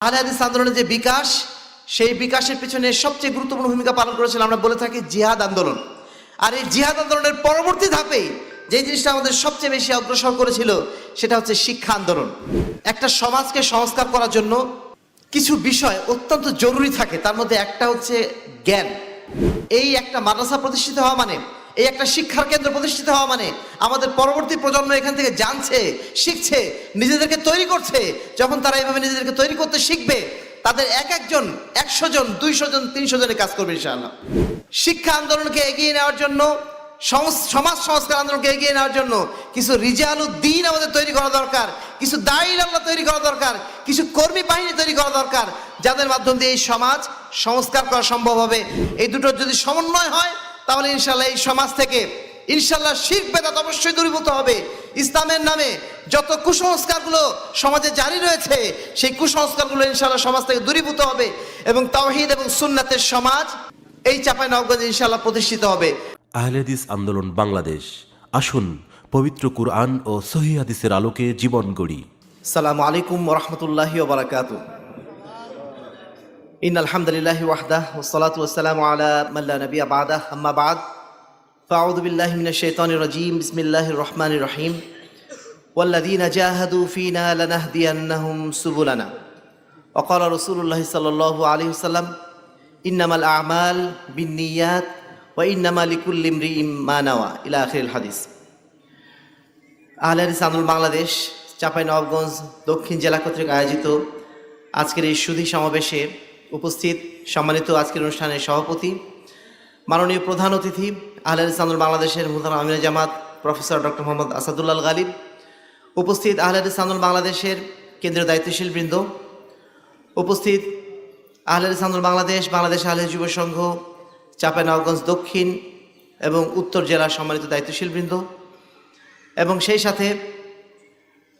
আহলে আন্দোলনের যে বিকাশ, সেই বিকাশের পিছনে সবচেয়ে গুরুত্বপূর্ণ ভূমিকা পালন করেছিল, আমরা বলে থাকি জিহাদ আন্দোলন। আর এই জিহাদ আন্দোলনের পরবর্তী ধাপে যে জিনিসটা আমাদের সবচেয়ে বেশি অগ্রসর করেছিল, সেটা হচ্ছে শিক্ষা আন্দোলন। একটা সমাজকে সংস্কার করার জন্য কিছু বিষয় অত্যন্ত জরুরি থাকে, তার মধ্যে একটা হচ্ছে জ্ঞান। এই একটা মাদ্রাসা প্রতিষ্ঠিত হওয়া মানে এই একটা শিক্ষার কেন্দ্র প্রতিষ্ঠিত হওয়া মানে আমাদের পরবর্তী প্রজন্ম এখান থেকে জানছে, শিখছে, নিজেদেরকে তৈরি করছে। যখন তারা এইভাবে নিজেদেরকে তৈরি করতে শিখবে, তাদের এক একজন, একশো জন, দুইশো জন, তিনশো জনে কাজ করবে ইনশাআল্লাহ। শিক্ষা আন্দোলনকে এগিয়ে নেওয়ার জন্য, সমাজ সংস্কার আন্দোলনকে এগিয়ে নেওয়ার জন্য কিছু রিজালুদ্দিন আমাদের তৈরি করা দরকার, কিছু দায়ীর আল্লাহ তৈরি করা দরকার, কিছু কর্মী বাহিনী তৈরি করা দরকার, যাদের মাধ্যম দিয়ে এই সমাজ সংস্কার করা সম্ভব হবে। এই দুটোর যদি সমন্বয় হয় তাহলে ইনশাল্লাহ এই সমাজ থেকে ইনশাল্লাহ শিখ বেদাত অবশ্যই দূরীভূত হবে। ইসলামের নামে যত কুসংস্কারগুলো সমাজে জারি রয়েছে সেই কুসংস্কারগুলো ইনশাল্লাহ সমাজ থেকে দূরীভূত হবে এবং তাওহিদ এবং সুন্নাতের সমাজ এই চাপাই নবগঞ্জ ইনশাল্লাহ প্রতিষ্ঠিত হবে। আহলেদিস আন্দোলন বাংলাদেশ আসুন পবিত্র কুরআন ও সহি হাদিসের আলোকে জীবন গড়ি। সালামু আলাইকুম ওরহমতুল্লাহি ওবরাকাতু ইন আলহামদুলিল্লাহি ওয়াহদাহ ওসসালাতু ওয়াসসালামু আলা মাল্লা নবিয়া বাদাহ আম্মা বাদ ফাউযু বিল্লাহি মিনাশ শাইতানির রাজীম বিসমিল্লাহির রহমানির রহিম والذين جاهدوا فينا لنهدينهم سبلنا وقال رسول الله صلى الله عليه وسلم إنما الأعمال بالنيات وإنما لكل امرئ ما نوى إلى آخر الحديث আহলাদিস আন্দোলন বাংলাদেশ চাপাই নবাবগঞ্জ দক্ষিণ জেলা কর্তৃক আয়োজিত আজকের এই সুধী সমাবেশে উপস্থিত সম্মানিত আজকের অনুষ্ঠানের সভাপতি, মাননীয় প্রধান অতিথি আহলাদিস আন্দোলন বাংলাদেশের মুদান আমিনা জামাত, প্রফেসর ডক্টর মোহাম্মদ আসাদুল্লাল গালিব, উপস্থিত আহলাদিস আন্দোলন বাংলাদেশের কেন্দ্রীয় দায়িত্বশীল বৃন্দ উপস্থিত আহলাদিস আন্দোলন বাংলাদেশ বাংলাদেশ আহলে যুব সংঘ, চাঁপাইনবাবগঞ্জ দক্ষিণ এবং উত্তর জেলার সম্মানিত দায়িত্বশীল বৃন্দ এবং সেই সাথে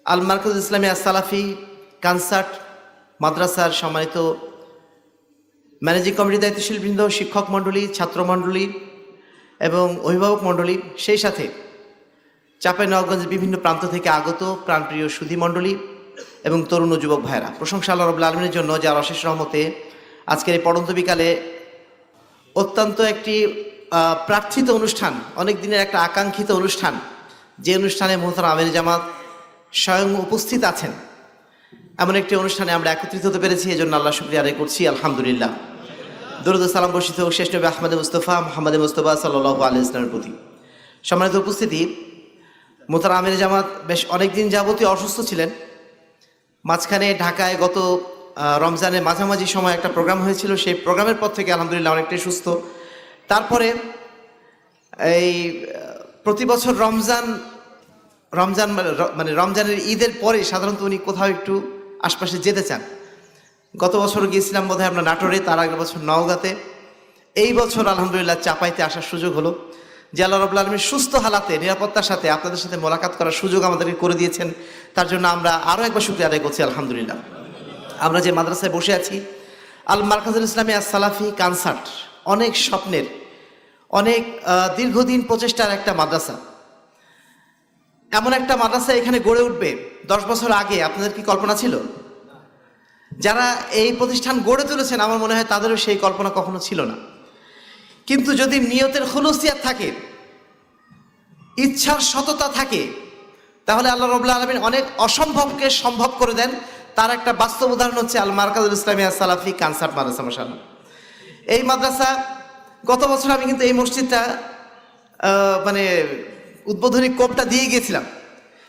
আল মার্কাজ ইসলামী সালাফি কনসার্ট মাদ্রাসার সম্মানিত ম্যানেজিং কমিটির দায়িত্বশীল বৃন্দ শিক্ষক মণ্ডলী ছাত্র মণ্ডলী এবং অভিভাবক মণ্ডলী সেই সাথে চাপাই নবগঞ্জের বিভিন্ন প্রান্ত থেকে আগত প্রাণপ্রিয় সুধী মণ্ডলী এবং তরুণ ও যুবক ভাইরা প্রশংসা আল্লাহ রবুল্লা আলমিনের জন্য, যার অশেষ রহমতে আজকের এই পড়ন্ত বিকালে অত্যন্ত একটি প্রার্থিত অনুষ্ঠান, অনেক দিনের একটা আকাঙ্ক্ষিত অনুষ্ঠান, যে অনুষ্ঠানে মোহতার আমির জামাত স্বয়ং উপস্থিত আছেন। এমন একটি অনুষ্ঠানে আমরা একত্রিত হতে পেরেছি এই জন্য আল্লাহ শুক্রিয়া আদায় করছি, আলহামদুলিল্লাহ। দরুদ সালাম বর্ষিত হোক শেষ নবী আহমদ মুস্তফা, মোহাম্মদ মুস্তফা সাল্লাহ আলি ইসলামের প্রতি। সম্মানিত উপস্থিতি মোতার আমির জামাত বেশ অনেক দিন যাবতীয় অসুস্থ ছিলেন। মাঝখানে ঢাকায় গত রমজানের মাঝামাঝি সময় একটা প্রোগ্রাম হয়েছিল, সেই প্রোগ্রামের পর থেকে আলহামদুলিল্লাহ অনেকটাই সুস্থ। তারপরে এই, প্রতি বছর রমজান রমজান মানে মানে রমজানের ঈদের পরে সাধারণত উনি কোথাও একটু আশপাশে যেতে চান। গত বছর গিয়েছিলাম বোধহয় আমরা নাটোরে, তার আগের বছর নওগাঁতে। এই বছর আলহামদুলিল্লাহ চাপাইতে আসার সুযোগ হলো। যে আল্লাহ রবুল্লা আলমীর সুস্থ হালাতে, নিরাপত্তার সাথে আপনাদের সাথে মোলাকাত করার সুযোগ আমাদেরকে করে দিয়েছেন। তার জন্য আমরা আরও একবার শুক্রিয়া আদায় করছি, আলহামদুলিল্লাহ। আমরা যে মাদ্রাসায় বসে আছি, আল মার্কাজুল ইসলামী সালাফি কনসার্ট, অনেক স্বপ্নের, অনেক দীর্ঘদিন প্রচেষ্টার একটা মাদ্রাসা। এমন একটা মাদ্রাসা এখানে গড়ে উঠবে। দশ বছর আগে, আপনাদের কি কল্পনা ছিল? যারা এই প্রতিষ্ঠান গড়ে তুলেছেন, আমার মনে হয় তাদেরও সেই কল্পনা কখনো ছিল না। কিন্তু যদি নিয়তের খুলুসিয়াত থাকে, ইচ্ছার সততা থাকে, তাহলে আল্লাহ রবুল্লা আলমিন অনেক অসম্ভবকে সম্ভব করে দেন। তার একটা বাস্তব উদাহরণ হচ্ছে আল মার্কাজুল ইসলামিয়া সালাফি কানসার্ট মাদ্রাসা মশাল এই মাদ্রাসা, গত বছর আমি কিন্তু এই মসজিদটা মানে উদ্বোধনী কোপটা দিয়ে গিয়েছিলাম।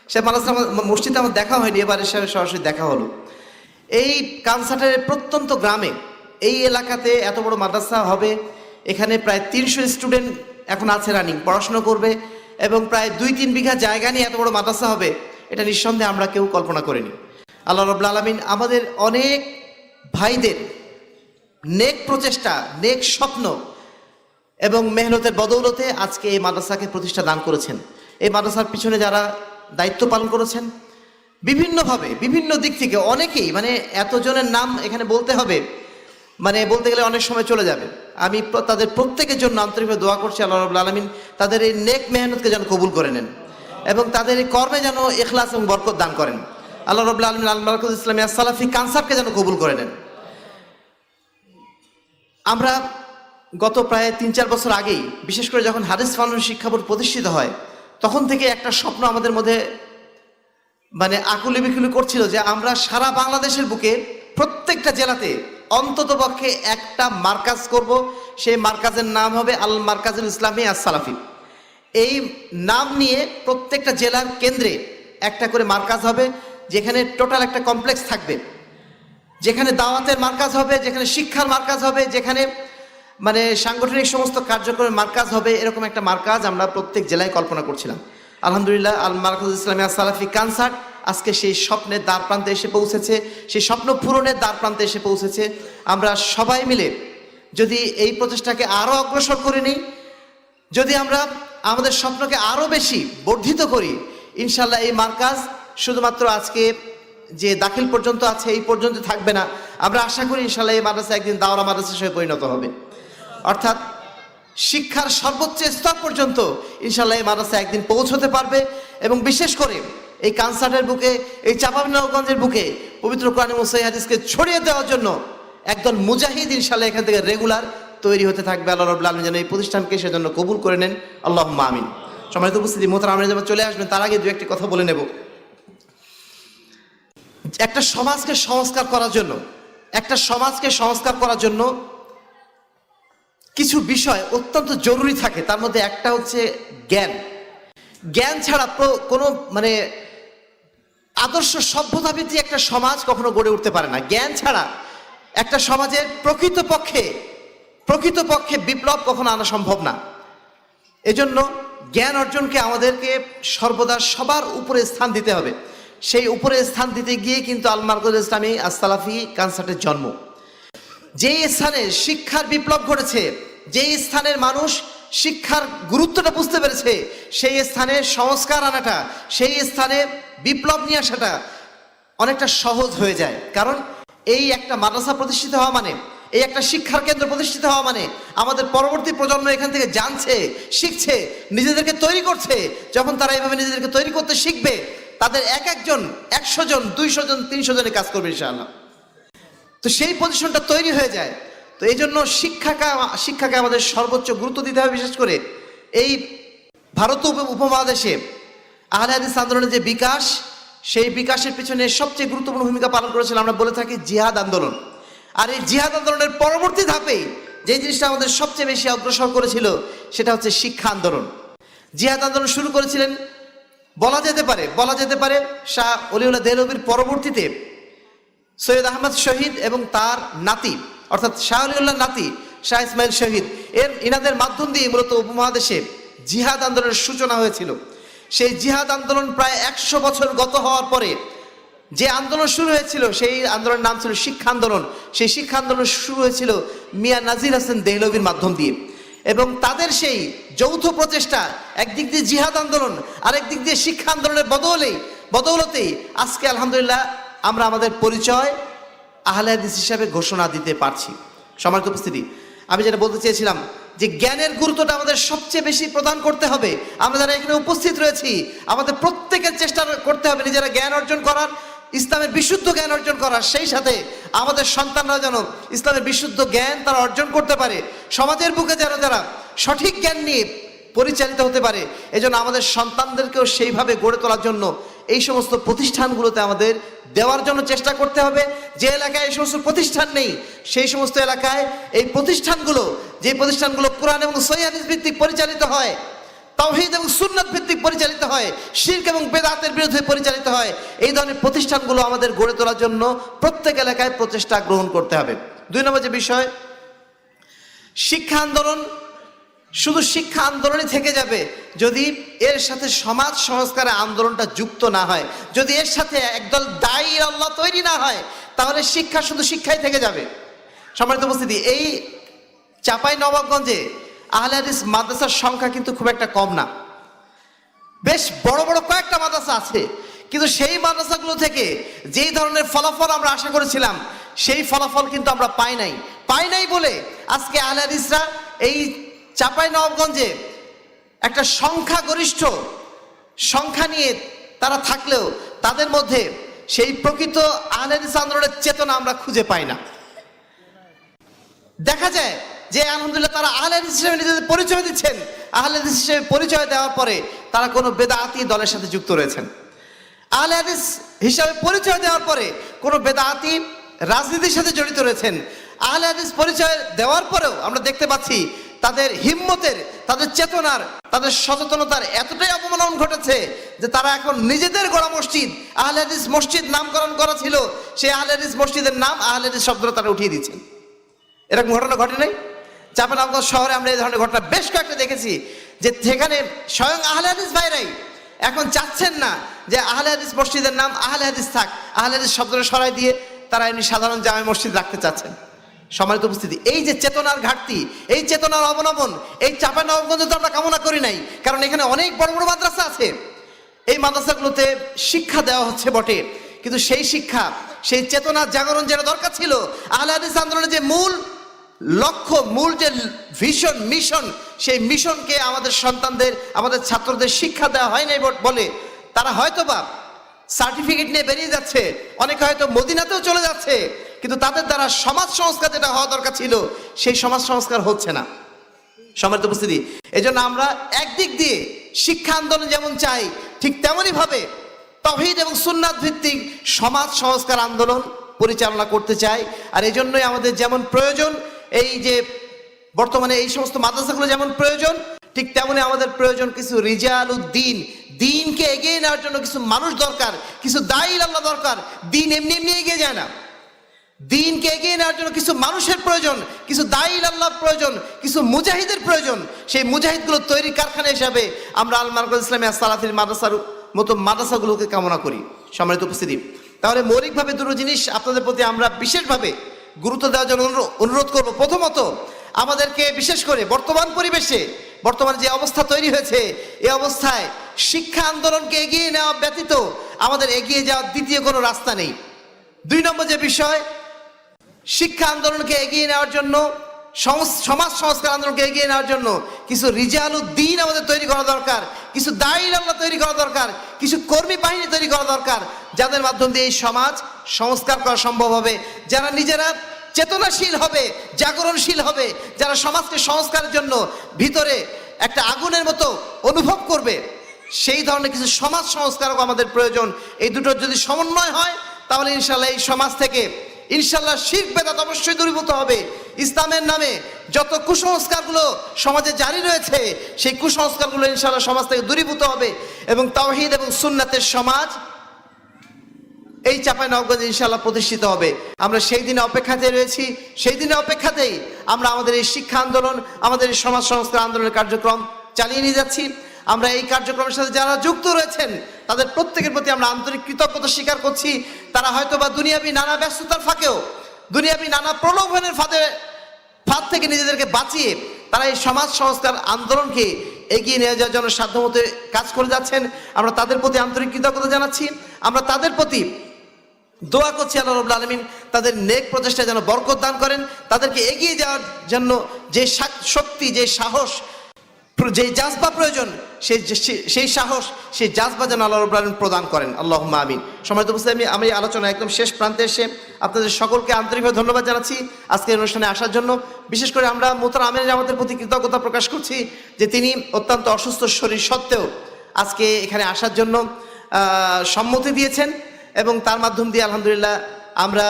সে মাদ্রাসা মসজিদটা আমার দেখা হয়নি, এবারে সে সরাসরি দেখা হলো। এই কানসাটের প্রত্যন্ত গ্রামে এই এলাকাতে এত বড় মাদ্রাসা হবে, এখানে প্রায় তিনশো স্টুডেন্ট এখন আছে রানিং পড়াশোনা করবে এবং প্রায় দুই তিন বিঘা জায়গা নিয়ে এত বড় মাদ্রাসা হবে, এটা নিঃসন্দেহে আমরা কেউ কল্পনা করিনি। আল্লাহ রবুল্লা আলমিন আমাদের অনেক ভাইদের নেক প্রচেষ্টা, নেক স্বপ্ন এবং মেহনতের বদৌলতে আজকে এই মাদ্রাসাকে প্রতিষ্ঠা দান করেছেন। এই মাদ্রাসার পিছনে যারা দায়িত্ব পালন করেছেন বিভিন্নভাবে, বিভিন্ন দিক থেকে অনেকেই মানে এতজনের নাম এখানে বলতে হবে মানে বলতে গেলে অনেক সময় চলে যাবে। আমি তাদের প্রত্যেকের জন্য আন্তরিকভাবে দোয়া করছি আল্লাহ রবুল্লা আলমিন, তাদের এই নেক মেহনতকে যেন কবুল করে নেন এবং তাদের এই কর্মে যেন এখলাস এবং বরকত দান করেন। আল্লাহ রবুল্লা আলমিন আল মারাকুল ইসলামিয়া সালাফি কানসারকে যেন কবুল করে নেন। আমরা গত প্রায় তিন চার বছর আগেই, বিশেষ করে যখন হাদিস ফাউন্ডেশন শিক্ষা বোর্ড প্রতিষ্ঠিত হয়, তখন থেকে একটা স্বপ্ন আমাদের মধ্যে মানে আকুলি বিকুলি করছিল যে আমরা সারা বাংলাদেশের বুকে প্রত্যেকটা জেলাতে অন্তত পক্ষে একটা মার্কাজ করব। সেই মার্কাজের নাম হবে আল মার্কাজুল ইসলামী আর সালাফি। এই নাম নিয়ে প্রত্যেকটা জেলার কেন্দ্রে একটা করে মার্কাজ হবে, যেখানে টোটাল একটা কমপ্লেক্স থাকবে। যেখানে দাওয়াতের মার্কাজ হবে, যেখানে শিক্ষার মার্কাজ হবে, যেখানে মানে সাংগঠনিক সমস্ত কার্যক্রমের মার্কাজ হবে, এরকম একটা মার্কাজ আমরা প্রত্যেক জেলায় কল্পনা করছিলাম। আলহামদুলিল্লাহ, আল মার্কাজ ইসলামিয়া সালাফি কানসার্ট আজকে সেই স্বপ্নের দ্বার প্রান্তে এসে পৌঁছেছে, সেই স্বপ্ন পূরণের দ্বার প্রান্তে এসে পৌঁছেছে। আমরা সবাই মিলে যদি এই প্রচেষ্টাকে আরও অগ্রসর করে নিই, যদি আমরা আমাদের স্বপ্নকে আরও বেশি বর্ধিত করি ইনশাল্লাহ এই মার্কাজ শুধুমাত্র আজকে যে দাখিল পর্যন্ত আছে এই পর্যন্ত থাকবে না। আমরা আশা করি ইনশাল্লাহ এই মাদ্রাসা একদিন দাওরা মাদ্রাসা হিসেবে পরিণত হবে। অর্থাৎ শিক্ষার সর্বোচ্চ স্তর পর্যন্ত ইনশাল্লাহ এই মাদ্রাসা একদিন পৌঁছতে পারবে এবং বিশেষ করে এই কানসার্টের বুকে, এই চাপাবিনগঞ্জের বুকে পবিত্র কোরআন মুসাই হাদিসকে ছড়িয়ে দেওয়ার জন্য একদল মুজাহিদ ইনশাল্লাহ এখান থেকে রেগুলার তৈরি হতে থাকবে। আল্লাহ রবুল্লা আলম যেন এই প্রতিষ্ঠানকে সেজন্য কবুল করে নেন। আল্লাহ আমিন। সম্মানিত উপস্থিতি মোহতার আমরা যেমন চলে আসবেন, তার আগে দু একটি কথা বলে নেব। একটা সমাজকে সংস্কার করার জন্য, একটা সমাজকে সংস্কার করার জন্য কিছু বিষয় অত্যন্ত জরুরি থাকে, তার মধ্যে একটা হচ্ছে জ্ঞান। জ্ঞান ছাড়া কোনো মানে আদর্শ সভ্যতা সভ্যতাভিত্তিক একটা সমাজ কখনো গড়ে উঠতে পারে না। জ্ঞান ছাড়া একটা সমাজের প্রকৃতপক্ষে প্রকৃতপক্ষে বিপ্লব কখনো আনা সম্ভব না। এজন্য জ্ঞান অর্জনকে আমাদেরকে সর্বদা সবার উপরে স্থান দিতে হবে। সেই উপরে স্থান দিতে গিয়ে কিন্তু আল মার্কুল ইসলামী আসালাফি কানসার্টের জন্ম। যেই স্থানে শিক্ষার বিপ্লব ঘটেছে যেই স্থানের মানুষ শিক্ষার গুরুত্বটা বুঝতে পেরেছে, সেই স্থানে সংস্কার আনাটা, সেই স্থানে বিপ্লব নিয়ে আসাটা অনেকটা সহজ হয়ে যায়। কারণ এই একটা মাদ্রাসা প্রতিষ্ঠিত হওয়া মানে এই একটা শিক্ষার কেন্দ্র প্রতিষ্ঠিত হওয়া মানে আমাদের পরবর্তী প্রজন্ম এখান থেকে জানছে, শিখছে, নিজেদেরকে তৈরি করছে। যখন তারা এইভাবে নিজেদেরকে তৈরি করতে শিখবে, তাদের এক একজন, একশো জন, দুইশো জন, তিনশো জনের কাজ করবে ইনশাআল্লাহ। তো সেই পজিশনটা তৈরি হয়ে যায়। তো এই জন্য শিক্ষাকে শিক্ষাকে আমাদের সর্বোচ্চ গুরুত্ব দিতে হবে, বিশেষ করে এই ভারত উপ- উপমহাদেশে আহলে হাদিস আন্দোলনের যে বিকাশ, সেই বিকাশের পিছনে সবচেয়ে গুরুত্বপূর্ণ ভূমিকা পালন করেছিল আমরা বলে থাকি জিহাদ আন্দোলন। আর এই জিহাদ আন্দোলনের পরবর্তী ধাপে যে জিনিসটা আমাদের সবচেয়ে বেশি অগ্রসর করেছিল, সেটা হচ্ছে শিক্ষা আন্দোলন। জিহাদ আন্দোলন শুরু করেছিলেন, বলা যেতে পারে, বলা যেতে পারে শাহ অলিউল্লাহ দেহলবির পরবর্তীতে সৈয়দ আহমদ শহীদ এবং তার নাতি, অর্থাৎ শাহ আলিউল্লাহ নাতি, শাহ ইসমাইল শহীদ। এর, ইনাদের মাধ্যম দিয়ে মূলত উপমহাদেশে জিহাদ আন্দোলনের সূচনা হয়েছিল। সেই জিহাদ আন্দোলন প্রায় একশো বছর গত হওয়ার পরে যে আন্দোলন শুরু হয়েছিল, সেই আন্দোলনের নাম ছিল শিক্ষা আন্দোলন। সেই শিক্ষা আন্দোলন শুরু হয়েছিল মিয়া নাজির হাসান দেহলবির মাধ্যম দিয়ে। এবং তাদের সেই যৌথ প্রচেষ্টা, একদিক দিয়ে জিহাদ আন্দোলন আরেক দিক দিয়ে শিক্ষা আন্দোলনের বদলেই বদৌলতেই আজকে আলহামদুলিল্লাহ আমরা আমাদের পরিচয় আহলে হাদিস হিসাবে ঘোষণা দিতে পারছি। সমাজ উপস্থিতি, আমি যেটা বলতে চেয়েছিলাম যে জ্ঞানের গুরুত্বটা আমাদের সবচেয়ে বেশি প্রদান করতে হবে। আমরা যারা এখানে উপস্থিত রয়েছি, আমাদের প্রত্যেকের চেষ্টা করতে হবে নিজেরা জ্ঞান অর্জন করার, ইসলামের বিশুদ্ধ জ্ঞান অর্জন করার, সেই সাথে আমাদের সন্তানরা যেন ইসলামের বিশুদ্ধ জ্ঞান তারা অর্জন করতে পারে। সমাজের বুকে যেন যারা সঠিক জ্ঞান নিয়ে পরিচালিত হতে পারে, এজন্য আমাদের সন্তানদেরকেও সেইভাবে গড়ে তোলার জন্য এই সমস্ত প্রতিষ্ঠানগুলোতে আমাদের দেওয়ার জন্য চেষ্টা করতে হবে। যে এলাকায় এই সমস্ত প্রতিষ্ঠান নেই, সেই সমস্ত এলাকায় এই প্রতিষ্ঠানগুলো, যে প্রতিষ্ঠানগুলো কোরআন এবং সৈয়াদিস ভিত্তিক পরিচালিত হয়, তাওহীদ এবং সুন্নাত ভিত্তিক পরিচালিত হয়, শির্ক এবং বেদাতের বিরুদ্ধে পরিচালিত হয়, এই ধরনের প্রতিষ্ঠানগুলো আমাদের গড়ে তোলার জন্য প্রত্যেক এলাকায় প্রচেষ্টা গ্রহণ করতে হবে। দুই নম্বর যে বিষয়, শিক্ষা আন্দোলন শুধু শিক্ষা আন্দোলনই থেকে যাবে যদি এর সাথে সমাজ সংস্কারের আন্দোলনটা যুক্ত না হয়, যদি এর সাথে একদল দায়ী আল্লাহ তৈরি না হয়, তাহলে শিক্ষা শুধু শিক্ষাই থেকে যাবে। সম্মানিত উপস্থিতি, এই চাপাই নবাবগঞ্জে আহলে হাদিস মাদ্রাসার সংখ্যা কিন্তু খুব একটা কম না। বেশ বড় বড় কয়েকটা মাদ্রাসা আছে, কিন্তু সেই মাদ্রাসাগুলো থেকে যেই ধরনের ফলাফল আমরা আশা করেছিলাম, সেই ফলাফল কিন্তু আমরা পাই নাই। পাই নাই বলে আজকে আহলে হাদিসরা এই চাপাই নবাবগঞ্জে একটা সংখ্যাগরিষ্ঠ সংখ্যা নিয়ে তারা থাকলেও তাদের মধ্যে সেই প্রকৃত আহলে হাদিস আন্দোলনের চেতনা আমরা খুঁজে পাই না। দেখা যায় যে আলহামদুলিল্লাহ তারা আহলে হিসেবে নিজেদের পরিচয় দিচ্ছেন। আহলে হিসেবে পরিচয় দেওয়ার পরে তারা কোনো বেদাতি দলের সাথে যুক্ত রয়েছেন। আহলে হাদিস হিসাবে পরিচয় দেওয়ার পরে কোনো বেদাতি রাজনীতির সাথে জড়িত রয়েছেন। আহলে হাদিস পরিচয় দেওয়ার পরেও আমরা দেখতে পাচ্ছি তাদের হিম্মতের, তাদের চেতনার, তাদের সচেতনতার এতটাই অপমানন ঘটেছে যে তারা এখন নিজেদের গড়া মসজিদ, আহলে হাদিস মসজিদ নামকরণ করা ছিল। সেই আহলে হাদিস মসজিদের নাম আহলে হাদিস শব্দটা তারা উঠিয়ে দিচ্ছেন এরকম ঘটনা ঘটে নাই? চাপানাগঞ্জ শহরে আমরা এই ধরনের ঘটনা বেশ কয়েকটা দেখেছি যে সেখানে স্বয়ং আহলে হাদিস ভাইরাই এখন চাচ্ছেন না যে আহলে হাদিস মসজিদের নাম আহলে হাদিস থাক, আহলে হাদিস শব্দটা সরাই দিয়ে তারা এমনি সাধারণ জামে মসজিদ রাখতে চাচ্ছেন। সম্মানিত উপস্থিতি, এই যে চেতনার ঘাটতি, এই চেতনার অবলম্বন এই চাপা নবগঞ্জ তো আমরা কামনা করি নাই, কারণ এখানে অনেক বড় বড় মাদ্রাসা আছে। এই মাদ্রাসাগুলোতে শিক্ষা দেওয়া হচ্ছে বটে, কিন্তু সেই শিক্ষা, সেই চেতনার জাগরণ যেটা দরকার ছিল, আহলে হাদিস আন্দোলনের যে মূল লক্ষ্য, মূল যে ভিশন মিশন সেই মিশনকে আমাদের সন্তানদের, আমাদের ছাত্রদের শিক্ষা দেওয়া হয় নাই বলে, তারা হয়তো বা সার্টিফিকেট নিয়ে বেরিয়ে যাচ্ছে, অনেকে হয়তো মদিনাতেও চলে যাচ্ছে কিন্তু তাদের দ্বারা সমাজ সংস্কার যেটা হওয়া দরকার ছিল, সেই সমাজ সংস্কার হচ্ছে না। সম্মানিত উপস্থিতি এই জন্য আমরা একদিক দিয়ে শিক্ষা আন্দোলন যেমন চাই, ঠিক তেমনই ভাবে তহিদ এবং সুন্নাত ভিত্তিক সমাজ সংস্কার আন্দোলন পরিচালনা করতে চাই। আর এই জন্যই আমাদের যেমন প্রয়োজন, এই যে বর্তমানে এই সমস্ত মাদ্রাসাগুলো যেমন প্রয়োজন, ঠিক তেমনি আমাদের প্রয়োজন কিছু রিজাল উদ্দিন দিনকে এগিয়ে নেওয়ার জন্য কিছু মানুষ দরকার, কিছু দায়ী আল্লাহ দরকার। দিন এমনি এমনি এগিয়ে যায় না। দিনকে এগিয়ে নেওয়ার জন্য কিছু মানুষের প্রয়োজন, কিছু দায়ী আল্লাহর প্রয়োজন, কিছু মুজাহিদের প্রয়োজন। সেই মুজাহিদগুলো তৈরি কারখানা হিসাবে আমরা আল মার্কাজ ইসলামী সালাফির মাদ্রাসার মতো মাদ্রাসাগুলোকে কামনা করি। সম্মানিত উপস্থিতি, তাহলে মৌলিকভাবে দুটো জিনিস আপনাদের প্রতি আমরা বিশেষভাবে গুরুত্ব দেওয়ার জন্য অনুরোধ করব। প্রথমত, আমাদেরকে বিশেষ করে বর্তমান পরিবেশে, বর্তমান যে অবস্থা তৈরি হয়েছে এই অবস্থায় শিক্ষা আন্দোলনকে এগিয়ে নেওয়া ব্যতীত আমাদের এগিয়ে যাওয়ার দ্বিতীয় কোনো রাস্তা নেই। দুই নম্বর যে বিষয় শিক্ষা আন্দোলনকে এগিয়ে নেওয়ার জন্য, সমাজ সংস্কার আন্দোলনকে এগিয়ে নেওয়ার জন্য কিছু রিজাল উদ্দিন আমাদের তৈরি করা দরকার, কিছু দায়ী আল্লাহ তৈরি করা দরকার, কিছু কর্মী বাহিনী তৈরি করা দরকার, যাদের মাধ্যম দিয়ে এই সমাজ সংস্কার করা সম্ভব হবে। যারা নিজেরা চেতনাশীল হবে, জাগরণশীল হবে, যারা সমাজকে সংস্কারের জন্য ভিতরে একটা আগুনের মতো অনুভব করবে, সেই ধরনের কিছু সমাজ সংস্কারক আমাদের প্রয়োজন। এই দুটোর যদি সমন্বয় হয়, তাহলে ইনশাল্লাহ এই সমাজ থেকে ইনশাল্লাহ শিখ বেদাত অবশ্যই দূরীভূত হবে। ইসলামের নামে যত কুসংস্কারগুলো সমাজে জারি রয়েছে, সেই কুসংস্কারগুলো ইনশাল্লাহ সমাজ থেকে দূরীভূত হবে এবং তাওহিদ এবং সুন্নাতের সমাজ এই চাপায় নবগঞ্জ ইনশাল্লাহ প্রতিষ্ঠিত হবে। আমরা সেই দিনে অপেক্ষাতে রয়েছি। সেই দিনে অপেক্ষাতেই আমরা আমাদের এই শিক্ষা আন্দোলন, আমাদের এই সমাজ সংস্কার আন্দোলনের কার্যক্রম চালিয়ে নিয়ে যাচ্ছি। আমরা এই কার্যক্রমের সাথে যারা যুক্ত রয়েছেন, তাদের প্রত্যেকের প্রতি আমরা আন্তরিক কৃতজ্ঞতা স্বীকার করছি। তারা হয়তো বা দুনিয়াবি নানা ব্যস্ততার ফাঁকেও, দুনিয়াবি নানা প্রলোভনের ফাঁদে, ফাঁদ থেকে নিজেদেরকে বাঁচিয়ে তারা এই সমাজ সংস্কার আন্দোলনকে এগিয়ে নিয়ে যাওয়ার জন্য সাধ্যমতো কাজ করে যাচ্ছেন। আমরা তাদের প্রতি আন্তরিক কৃতজ্ঞতা জানাচ্ছি। আমরা তাদের প্রতি দোয়া করছি আল্লাহ রবুল্লা আলমিন, তাদের নেক প্রচেষ্টা যেন বরকত দান করেন। তাদেরকে এগিয়ে যাওয়ার জন্য যে শক্তি, যে সাহস যে জাজবা প্রয়োজন, সেই সেই সাহস, সেই জাজবা যেন আল্লাহ রবুল্লা আলমিন প্রদান করেন। আল্লাহ আমিন। সময় তো বুঝতে আমি আমি আলোচনা একদম শেষ প্রান্তে এসে আপনাদের সকলকে আন্তরিকভাবে ধন্যবাদ জানাচ্ছি আজকের অনুষ্ঠানে আসার জন্য। বিশেষ করে আমরা মোতার আমির জামাতের প্রতি কৃতজ্ঞতা প্রকাশ করছি যে তিনি অত্যন্ত অসুস্থ শরীর সত্ত্বেও আজকে এখানে আসার জন্য সম্মতি দিয়েছেন এবং তার মাধ্যম দিয়ে আলহামদুলিল্লাহ আমরা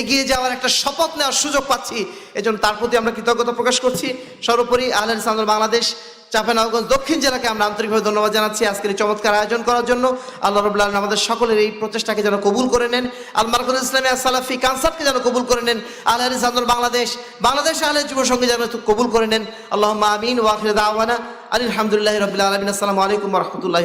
এগিয়ে যাওয়ার একটা শপথ নেওয়ার সুযোগ পাচ্ছি। এজন্য তার প্রতি আমরা কৃতজ্ঞতা প্রকাশ করছি। সর্বোপরি আহলেন সান্দর বাংলাদেশ চাঁপানগঞ্জ দক্ষিণ জেলাকে আমরা আন্তরিকভাবে ধন্যবাদ জানাচ্ছি আজকের এই চমৎকার আয়োজন করার জন্য। আল্লাহ রবুল্লাহ আমাদের সকলের এই প্রচেষ্টাকে যেন কবুল করে নেন। আল মার্কুল ইসলামী সালাফি কানসারকে যেন কবুল করে নেন। আলহারি সান্দর বাংলাদেশ বাংলাদেশ আহলে যুব সঙ্গে যেন কবুল করে নেন। আল্লাহ আমিন ওয়াখির দাওয়ানা। আলহামদুলিল্লাহ রবিল্লা আলমিন। আসসালামু আলাইকুম রহমতুল্লাহ